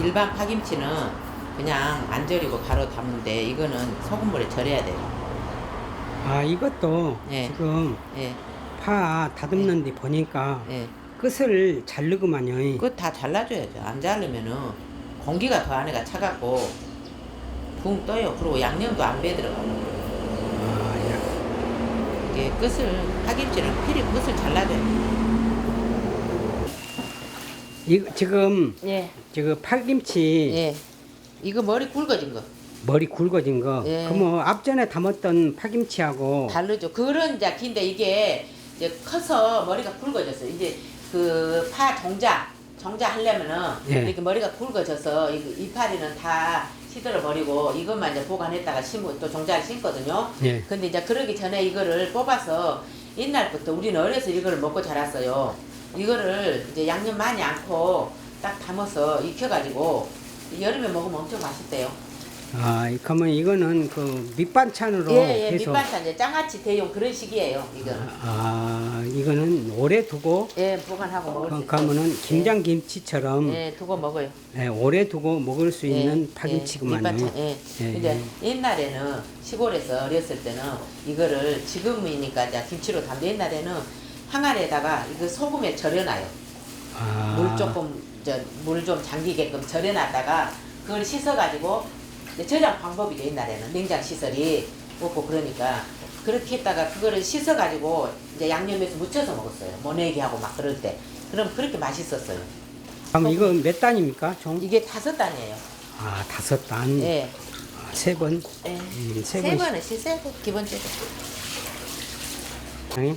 일반 파김치는 그냥 안 절이고 바로 담는데 이거는 소금물에 절여야 돼요. 아 이것도 예. 지금 예, 파 다듬는데 보니까 예. 끝을 자르구만요. 그거 다 잘라줘야죠. 안 자르면은 공기가 그 안에가 차갑고 붕 떠요. 그리고 양념도 안 배 들어가고. 아, 야. 이게 끝을 파김치는 필히 끝을 잘라줘요. 이 지금 예, 지금 파김치 예. 이거 머리 굵어진 거 머리 굵어진 거. 예. 그뭐 앞전에 담았던 파김치하고 다르죠. 그런 이제 긴데 이게 이제 커서 머리가 굵어졌어요. 이제 그 파 정자 정자 하려면은 예. 이렇게 머리가 굵어져서 이- 이파리는 다 시들어 버리고 이것만 이제 보관했다가 심고 또 정자를 심거든요. 예. 근데 이제 그러기 전에 이거를 뽑아서 옛날부터 우리는 어려서 이거를 먹고 자랐어요. 이거를 이제 양념 많이 않고 딱 담아서 익혀가지고 여름에 먹으면 엄청 맛있대요. 아, 그러면 이거는 그 밑반찬으로 예, 예, 해서 밑반찬 이제 장아찌 대용 그런 식이에요. 이거는. 아, 이거는 오래 두고 예, 보관하고 먹을 수 그, 있어요. 그러면은 김장 김치처럼 예, 예, 두고 먹어요. 예, 오래 두고 먹을 수 있는 예, 파김치구만요. 예, 밑반찬, 예. 예, 근데 옛날에는 시골에서 어렸을 때는 이거를 지금이니까 이제 김치로 담배 옛날에는 항아리에다가 이거 소금에 절여놔요. 아, 물 조금 물 좀 잠기게끔 절여놨다가 그걸 씻어가지고 저장 방법이죠 옛날에는 냉장 시설이 없고 그러니까 그렇게 했다가 그거를 씻어가지고 이제 양념해서 무쳐서 먹었어요 모내기하고 막 그럴 때 그럼 그렇게 맛있었어요 그럼 이거 몇 단입니까? 총? 이게 다섯 단이에요 아, 다섯 단. 예, 아, 세 번. 예. 음, 세 세. 번은 씻어야 돼 기본적으로 예?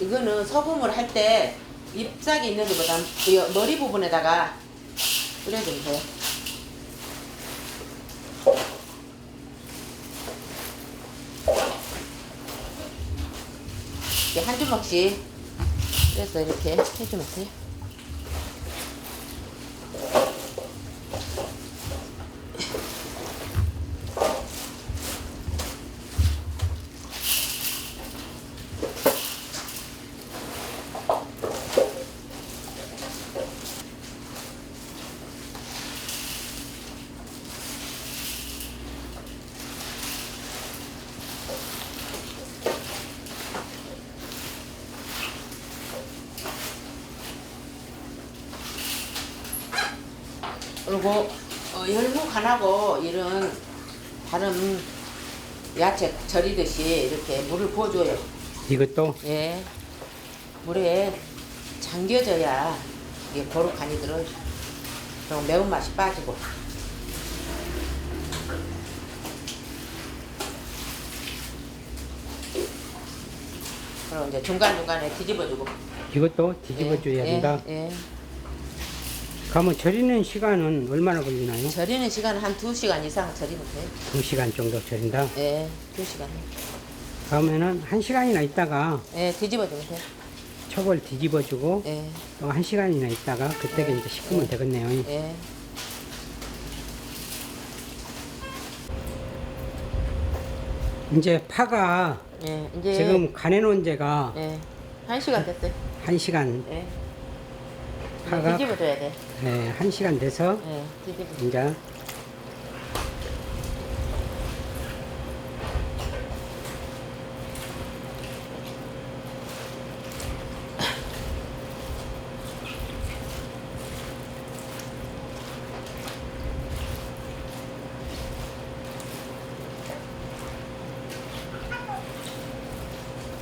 이거는 소금을 할 때 잎사귀 있는 것보다 이 머리 부분에다가 뿌려주면 돼요. 이렇게 한 주먹씩 그래서 이렇게 해주면 돼요. 그리고 어, 열무 간하고 이런 다른 야채 절이듯이 이렇게 물을 부어줘요. 이것도 예. 물에 잠겨져야 이게 고루 간이 들어요. 그럼 매운맛이 빠지고. 그리고 이제 중간중간에 뒤집어주고. 이것도 뒤집어 줘야 예, 된다. 예, 예. 그러면 절이는 시간은 얼마나 걸리나요? 절이는 시간은 한 두시간 이상 절이면 돼요. 두 시간 정도 절인다. 예, 두시간 그러면은 한 시간이나 있다가 예, 뒤집어주면 돼요. 첩을 뒤집어 주고 예, 또한 시간이나 있다가 그때 네. 이제 씻으면 되겠네요. 예. 이제 파가 예, 이제 지금 간해놓은 제가 예, 한 시간 됐어요. 한 시간 예. 이제 파가 뒤집어줘야 돼. 네, 한 시간 돼서 예, 뒤집어. 이제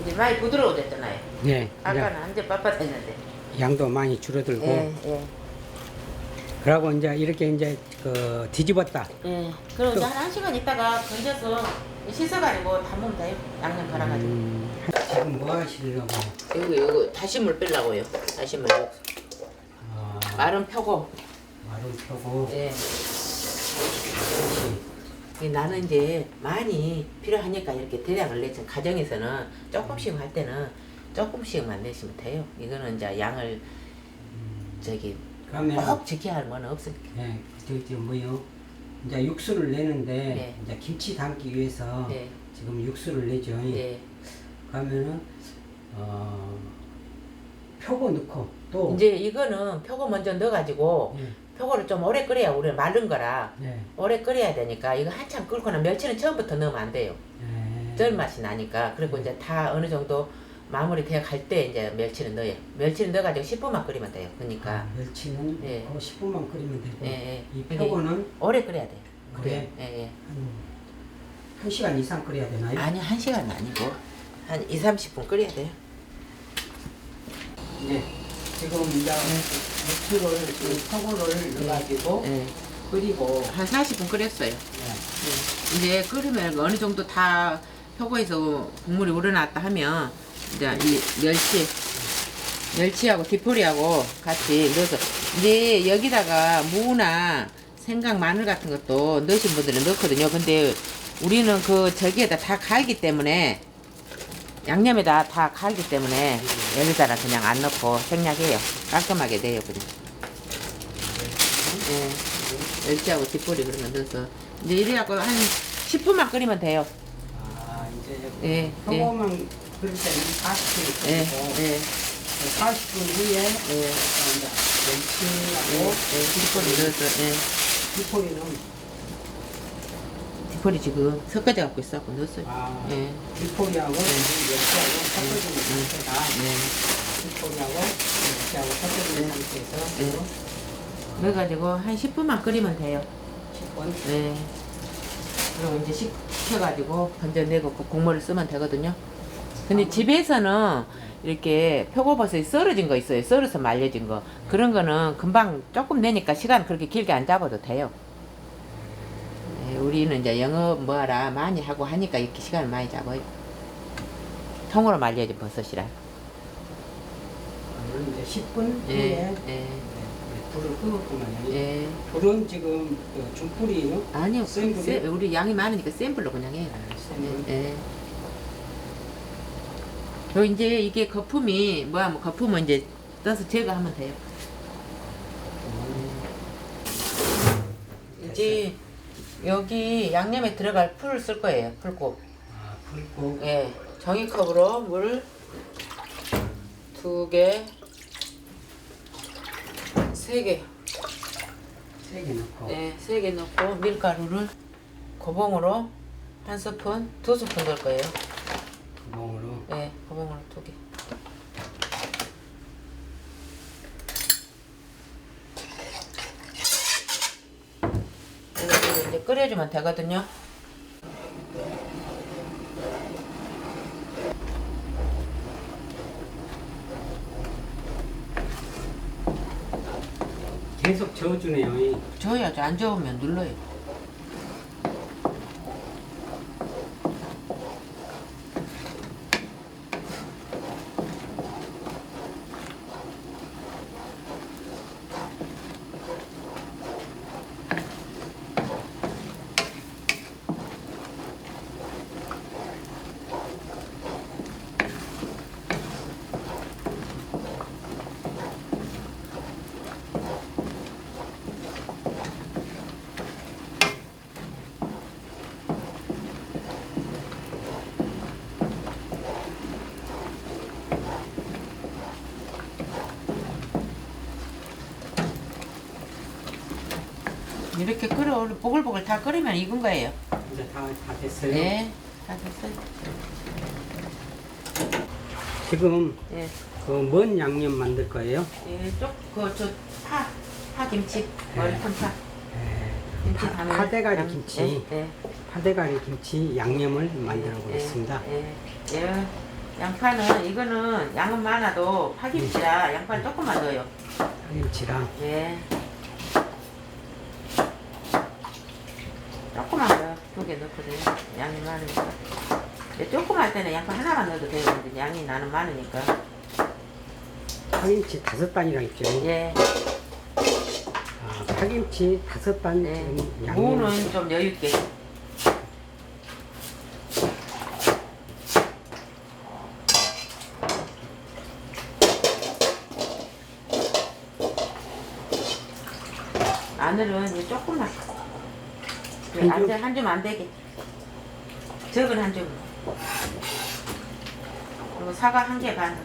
이제 많이 부드러워졌잖아요. 네, 이제 아까는 완전 빳빳했는데. 양도 많이 줄어들고 예, 예, 그러고 이제 이렇게 이제 그 뒤집었다. 예. 그리고 이제 한, 한 시간 있다가 건져서 씻어가지고 담으면 돼요. 양념 갈아가지고. 음, 지금 뭐 하시려고? 이거, 이거 다시물 빼려고요. 다시물. 아, 마른 펴고. 말을 펴고 예. 이 나는 이제 많이 필요하니까 이렇게 대량을 내지 가정에서는 조금씩 할 때는 조금씩만 내시면 돼요. 이거는 이제 양을 저기 그러면 꼭 지켜야 할 건 없으니까. 네, 저, 저 뭐요? 이제 육수를 내는데 네. 이제 김치 담기 위해서 네. 지금 육수를 내죠. 예. 그러면은 어, 표고 넣고 또 이제 이거는 표고 먼저 넣어가지고 예, 표고를 좀 오래 끓여야 우리는 마른 거라 네, 오래 끓여야 되니까 이거 한참 끓거나 멸치는 처음부터 넣으면 안 돼요. 네. 쩔 맛이 나니까 그리고 이제 다 어느 정도 마무리 돼갈때 이제 멸치는 넣어요. 멸치는 넣어가지고 10분만 끓이면 돼요. 그러니까 아, 멸치는 예. 그 10분만 끓이면 되고 예, 예. 이 표고는 오래 끓여야 돼요. 그래 예, 예. 한, 한 시간 이상 끓여야 되나요? 아니 한 시간은 아니고 한 2, 30분 끓여야 돼요. 네. 지금 이제 육수를 그 표고를 넣어가지고 예. 끓이고 한 40분 끓였어요. 네. 이제 끓으면 어느 정도 다 표고에서 국물이 우러났다 하면 이제 이 멸치 멸치하고 디포리하고 같이 넣어서 이제 여기다가 무나 생강 마늘 같은 것도 넣으신 분들은 넣거든요. 근데 우리는 그 저기에다 다 갈기 때문에 양념에다 다 갈기 때문에 여기다가 그냥 안 넣고 생략해요. 깔끔하게 돼요 그냥. 예. 멸치하고 뒷볼이 그러면 넣어서 이제 이래갖고 한 10분만 끓이면 돼요. 아 이제 예, 예. 때는 40분 예, 끓이고 예, 40분 후에 예. 멸치하고 예, 넣어서, 예. 뒷볼이 지금 섞어져 갖고 있어 갖고 넣었어요. 아 예, 디포리하고 멸치하고 섞어주는 상태다. 네. 디포리하고 멸치하고 섞어주는 상태에서 네. 넣어가지고 한 10분만 끓이면 돼요. 10분 네. 그리고 이제 식혀가지고 건져내고 그 국물을 쓰면 되거든요. 근데 집에서는 이렇게 표고버섯이 썰어진 거 있어요. 썰어서 말려진 거. 그런 거는 금방 조금 내니까 시간 그렇게 길게 안 잡아도 돼요. 네, 우리는 이제 영업 뭐하라 많이 하고 하니까 이렇게 시간을 많이 잡아요. 통으로 말려진 버섯이라. 그러면 이제 10분 예, 후에 예, 불을 끄었구만요. 예. 불은 지금 그 중불이에요. 아니요. 센? 세- 우리 양이 많으니까 센 불로 그냥 해요. 센 불. 예. 요 이제 이게 거품이 뭐야 뭐 거품은 이제 떠서 제거하면 돼요. 이제 여기 양념에 들어갈 풀을 쓸 거예요. 풀국. 아, 불고 예. 종이컵으로 물 두 개, 세 개, 세개 넣고 예, 세개 넣고 밀가루를 고봉으로 한 스푼, 두 스푼 넣을 거예요. 고봉으로 두 개. 이제 끓여주면 되거든요. 계속 저어주네요. 이. 저어야죠. 안 저으면 눌러요. 이렇게 끓여 보글보글 다 끓이면 익은 거예요. 이제 다, 다 됐어요. 네, 다 됐어요. 지금 예, 그 뭔 양념 만들 거예요? 예, 쪽그저 파, 파 김치, 머리통 파, 예, 김치 파- 파대가리 양- 김치. 예, 예. 파대가리 김치 양념을 만들어 보겠습니다. 예, 예. 예. 양파는 이거는 양은 많아도 파김치라 양파를 조금만 넣어요. 파김치랑 예. 조금만 개 넣거든요. 양이 많으니까. 예, 조금 할 때는 양파 하나만 넣어도 돼요. 근데 양이 나는 많으니까. 파김치 다섯 단이랑 있죠. 예. 아, 파김치 다섯 단 예. 지금 양념. 무는 좀 여유 있게. 마늘은 이제 조금만. 한 줌? 안 돼, 한줌안 되게. 적은 한 줌. 그리고 사과 한 개 반.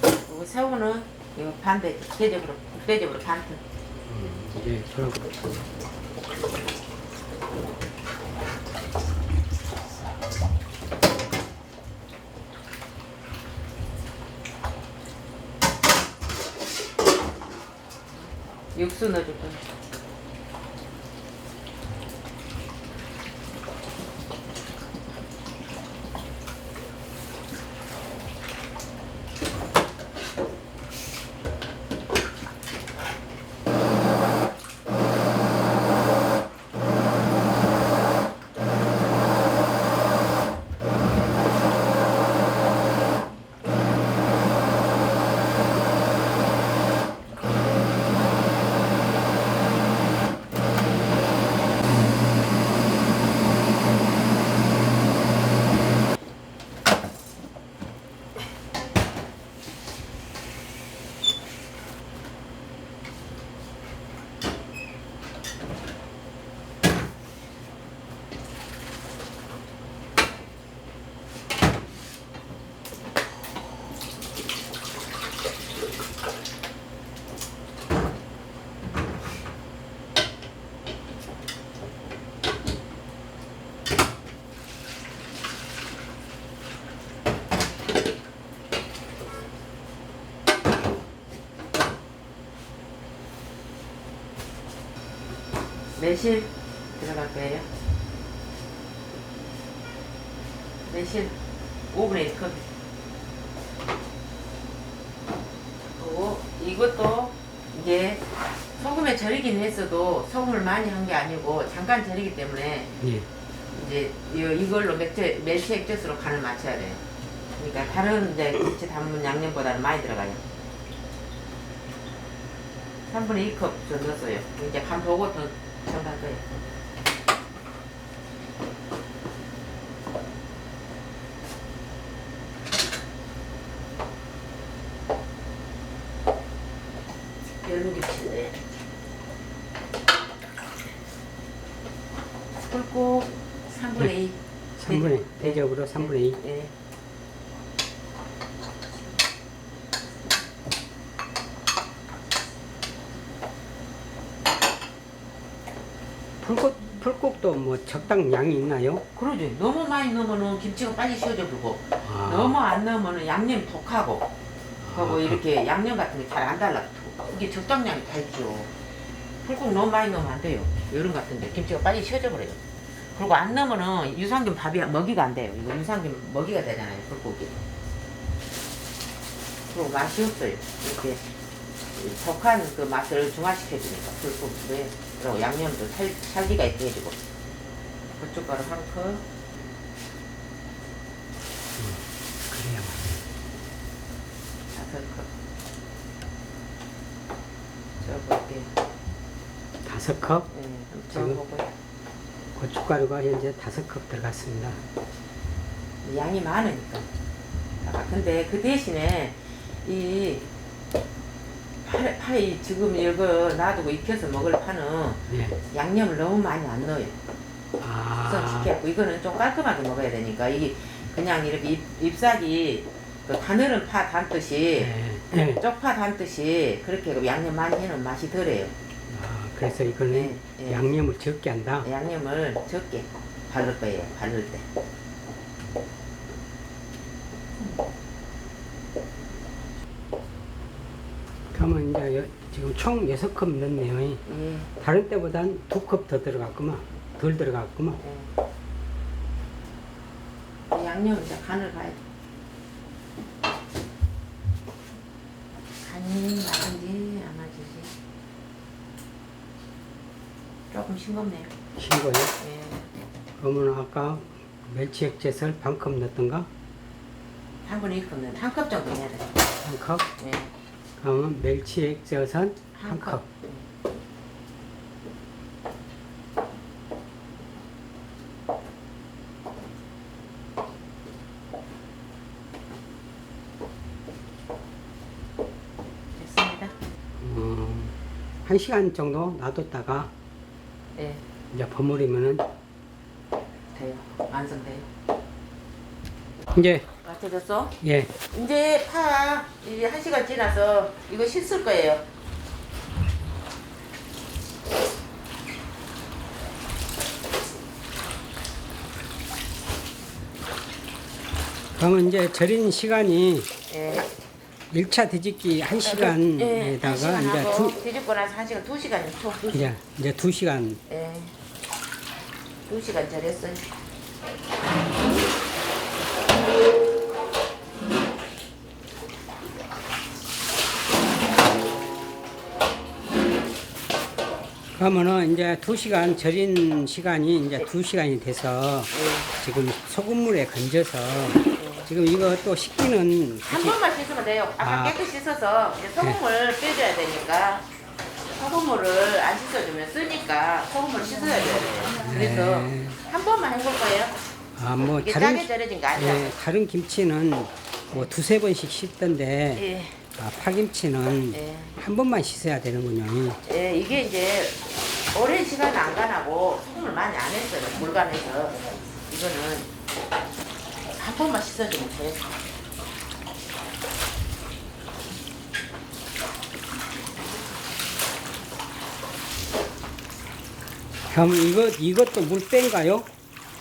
그리고 새우는 이거 반대 대접으로 대접으로 반 튼. 음, 예, 그럼 육수 넣어줄 거야. 매실 들어갈 거예요. 매실 5분의 1컵. 그리고 이것도 이제 소금에 절이긴 했어도 소금을 많이 한 게 아니고 잠깐 절이기 때문에 예, 이제 이- 이걸로 멸치, 멸치 액젓으로 간을 맞춰야 돼요. 그러니까 다른 이제 김치 담은 양념보다는 많이 들어가요. 3분의 2컵 좀 넣었어요. 이제 간 보고 더 정할 거예요. 열무김치네. 굵고 3분의 2. 3분의 대접으로 3분의 2. 예. 풀국 뭐 적당 양이 있나요? 그러지. 너무 많이 넣으면 김치가 빨리 쉬어져 불고 아, 너무 안 넣으면 양념이 독하고 그리고 아, 이렇게 양념 같은 게 잘 안 달라. 이게 적당량이 달죠. 풀국 너무 많이 넣으면 안 돼요. 여름 같은데 김치가 빨리 쉬어져 버려요. 그리고 안 넣으면은 유산균 밥이 먹이가 안 돼요. 이거 유산균 먹이가 되잖아요. 풀국이. 그리고 맛이 없어요. 이렇게 독한 그 맛을 중화시켜주니까 풀국에 그리고 양념도 살, 살기가 있게 해주고 고춧가루 한 컵, 그래야 다섯 컵. 적을게. 다섯 컵 예, 지금? 고춧가루가 현재 다섯 컵 들어갔습니다. 양이 많으니까. 아, 근데 그 대신에 이 파, 파이 지금 이거 놔두고 익혀서 먹을 파는 예. 양념을 너무 많이 안 넣어요. 아, 우선시켜고 이거는 좀 깔끔하게 먹어야 되니까 이게 그냥 이렇게 잎, 잎사귀 그 가늘은 파 담듯이 예, 예. 쪽파 담듯이 그렇게 양념 많이 해놓으면 맛이 덜해요. 아, 그래서 이거는 예, 예. 양념을 적게 한다. 양념을 적게 바를 거예요. 바를 때. 그러면 이제 여- 지금 총 여섯 컵 넣네요. 예. 다른 때보단 두컵더 들어갔구만. 덜 들어갔구만. 예. 그 양념 이제 간을 봐야 돼. 간이 맞은지 안 맞은지. 조금 싱겁네요. 싱거요. 예. 그러면 아까 멸치 액젓을 반컵 넣었던가? 한 분에 1컵 넣는 한컵 정도 해야 돼. 한 컵. 예. 그러면 멸치 액젓은 한 한 컵. 컵. 한 시간 정도 놔뒀다가 예, 이제 버무리면은 돼요. 완성돼요. 이제 맞춰졌어? 예 이제 파 이제 한 시간 지나서 이거 씻을 거예요. 그러면 이제 절인 시간이 예. 1차 뒤집기 예, 한시 한 간에다가 시간 이제 두 뒤집고 나서 한 시간 두 시간 총 두, 이제 이제 두 시간 예. 두 시간 절였어요. 그러면은 이제 두 시간 절인 시간이 이제 두 시간이 돼서 예. 지금 소금물에 건져서 지금 이거 또 식기는 한 번만 씻으면 돼요. 아까 아. 깨끗이 씻어서 이제 소금물 빼줘야 되니까 소금물을 안 씻어주면 쓰니까 소금물 씻어야 돼요. 그래서 네. 한 번만 헹굴 거예요. 아 뭐 이게 다른 짜게 절여진 거 아니야. 예, 다른 김치는 뭐 두세 번씩 씻던데 예. 아, 파김치는 예. 한 번만 씻어야 되는군요. 예, 이게 이제 오랜 시간 안 가나고 소금을 많이 안 했어요. 물간해서 이거는 한 번만 씻어주면 돼요. 그럼 이거 이것도 물 뺀가요?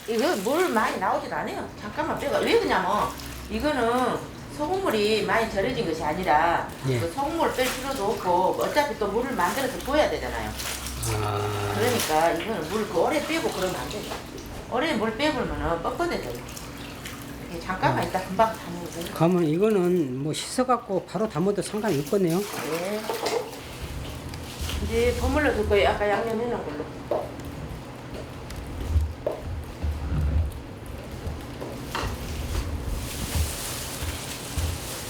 이거 물 많이 나오지도 않아요. 잠깐만 빼가. 왜 그러냐면 이거는 소금물이 많이 절여진 것이 아니라 예. 그 소금물 뺄 필요도 없고 어차피 또 물을 만들어서 부어야 되잖아요. 아, 그러니까 이거는 물 그 오래 빼고 그러면 안 돼요. 오래 물 빼버리면 뻑뻑해져요. 잠깐만 있다 금방 다 먹어요. 그러면 이거는 뭐 씻어갖고 바로 담아도 상관이 없겠네요. 네. 이제 버물러 둘 거예요. 아까 양념 해놓은 걸로.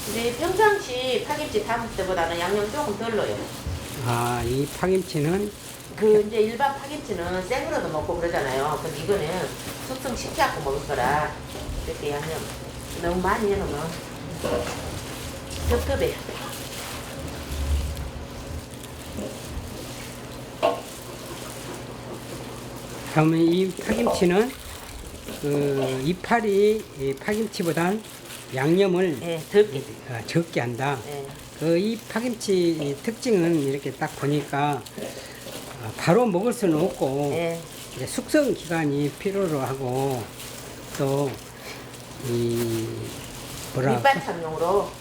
이제 평상시 파김치 담을 때보다는 양념 조금 덜 넣어요. 아, 이 파김치는 그 이제 일반 파김치는 생으로도 먹고 그러잖아요. 근데 이거는 숙성 시켜갖고 먹을 거라 이렇게 양념 너무 많이 해놓으면 겹겹해요. 그러면 이 파김치는 그 이파리 이 파김치보단 양념을 예, 덜게. 아, 적게 한다. 예. 그이 파김치 특징은 이렇게 딱 보니까 아, 바로 먹을 수는 없고 예. 숙성 기간이 필요로 하고 또 이 뭐라 밑반찬용으로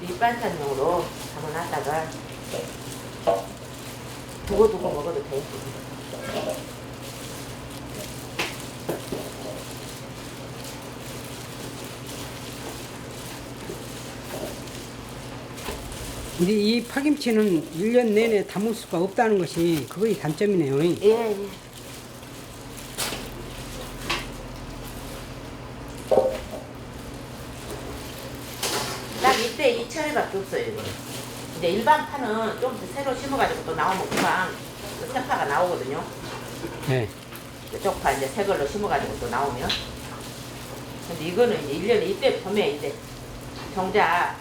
밑반찬용으로 담아놨다가 두고두고 먹어도 돼요. 근데 이 파김치는 1년 내내 담을 수가 없다는 것이 그거의 단점이네요. 예, 예. 딱 이 철밖에 없어요. 이거. 이제 일반 파는 좀 새로 심어가지고 또 나오면 금방 그 새파가 나오거든요. 네. 이쪽 파 이제 새 걸로 심어가지고 또 나오면. 근데 이거는 이제 1년에 이때 봄에 이제 정작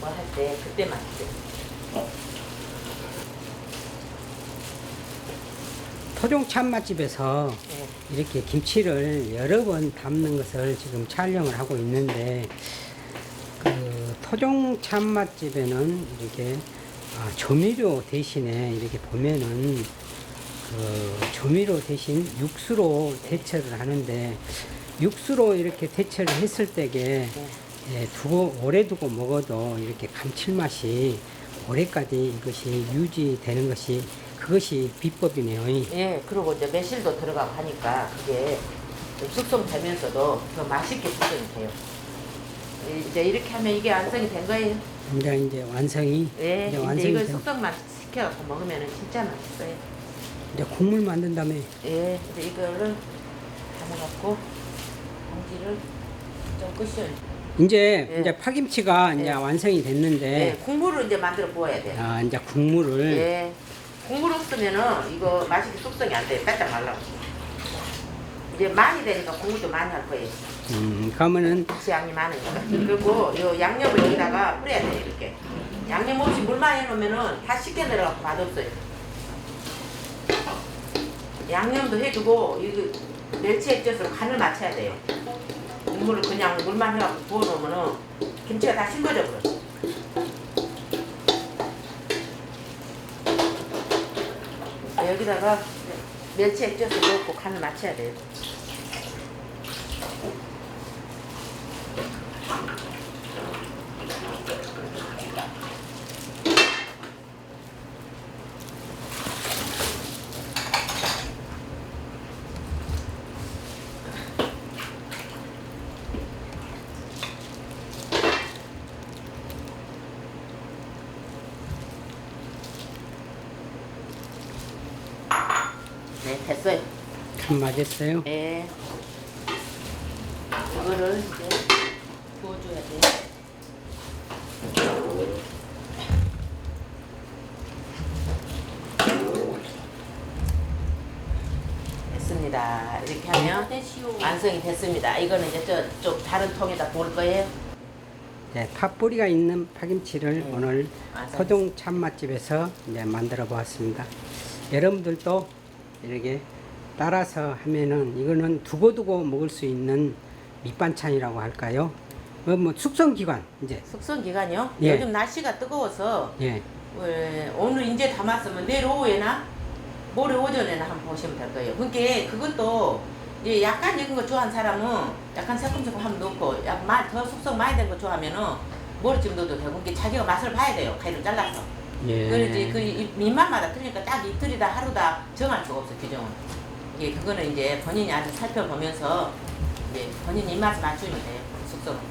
뭐 할 때 그때만 있어요. 토종 참 맛집에서 예. 이렇게 김치를 여러 번 담는 것을 지금 촬영을 하고 있는데 그 토종 참맛집에는 이렇게 아, 조미료 대신에 이렇게 보면은 그 조미료 대신 육수로 대처를 하는데 육수로 이렇게 대처를 했을 때게 네. 예, 두고 오래 두고 먹어도 이렇게 감칠맛이 오래까지 이것이 유지되는 것이 그것이 비법이네요. 예, 그리고 이제 매실도 들어가고 하니까 그게 좀 숙성되면서도 더 맛있게 숙성이 돼요. 이- 이제 이렇게 하면 이게 완성이 된 거예요. 이제 이제 완성이 예, 이제 이제 완성이 이걸 된 숙성만 시켜갖고 먹으면 진짜 맛있어요. 이제 국물 만든 다음에 예, 이제 이거를 담아갖고 봉지를 좀 끄셔요. 이제 예. 이제 파김치가 이제 예. 완성이 예, 됐는데 국물을 이제 만들어 부어야 돼요. 아 이제 국물을 예, 국물 없으면은 이거 맛있게 숙성이 안 돼요. 빼짝 말라고. 이제 많이 되니까 국물도 많이 할 거예요. 음 그러면은 같이 양이 많으니까. 그리고 요 양념을 여기다가 뿌려야 돼요, 이렇게. 양념 없이 물만 해놓으면은 다 쉽게 내려가고 맛없어요. 양념도 해주고 이거 멸치에 쪄서 간을 맞춰야 돼요. 국물을 그냥 물만 해갖고 부어놓으면은 김치가 다 싱거져 버려. 여기다가 멸치에 쪄서 넣고 간을 맞춰야 돼요. 됐어요. 간 맞았어요? 네. 이거를 이제 구워줘야 돼. 됐습니다. 이렇게 하면 완성이 됐습니다. 이거는 이제 저쪽 다른 통에다 부을 거예요. 네, 팥뿌리가 있는 파김치를 네. 오늘 완성. 토종 참맛집에서 이제 만들어 보았습니다. 여러분들도 이렇게 따라서 하면은 이거는 두고두고 먹을 수 있는 밑반찬이라고 할까요? 뭐, 뭐 숙성 기간 이제 숙성 기간이요? 예. 요즘 날씨가 뜨거워서 예. 왜 오늘 이제 담았으면 내일 오후에나 모레 오전에나 한번 보시면 될 거예요. 그러니까 그것도 이제 약간 익은 거 좋아하는 사람은 약간 새콤새콤 한번 넣고 더 숙성 많이 된 거 좋아하면은 머리쯤 넣어도 되고 그러니까 자기가 맛을 봐야 돼요. 가위로 잘라서. 예. 그래야지 그 이- 민맛마다 틀리니까 딱 이틀이다 하루다 정할 수가 없어 규정은. 이게 그거는 이제 본인이 아주 살펴보면서 이제 본인 입맛에 맞추면 돼요. 숙성.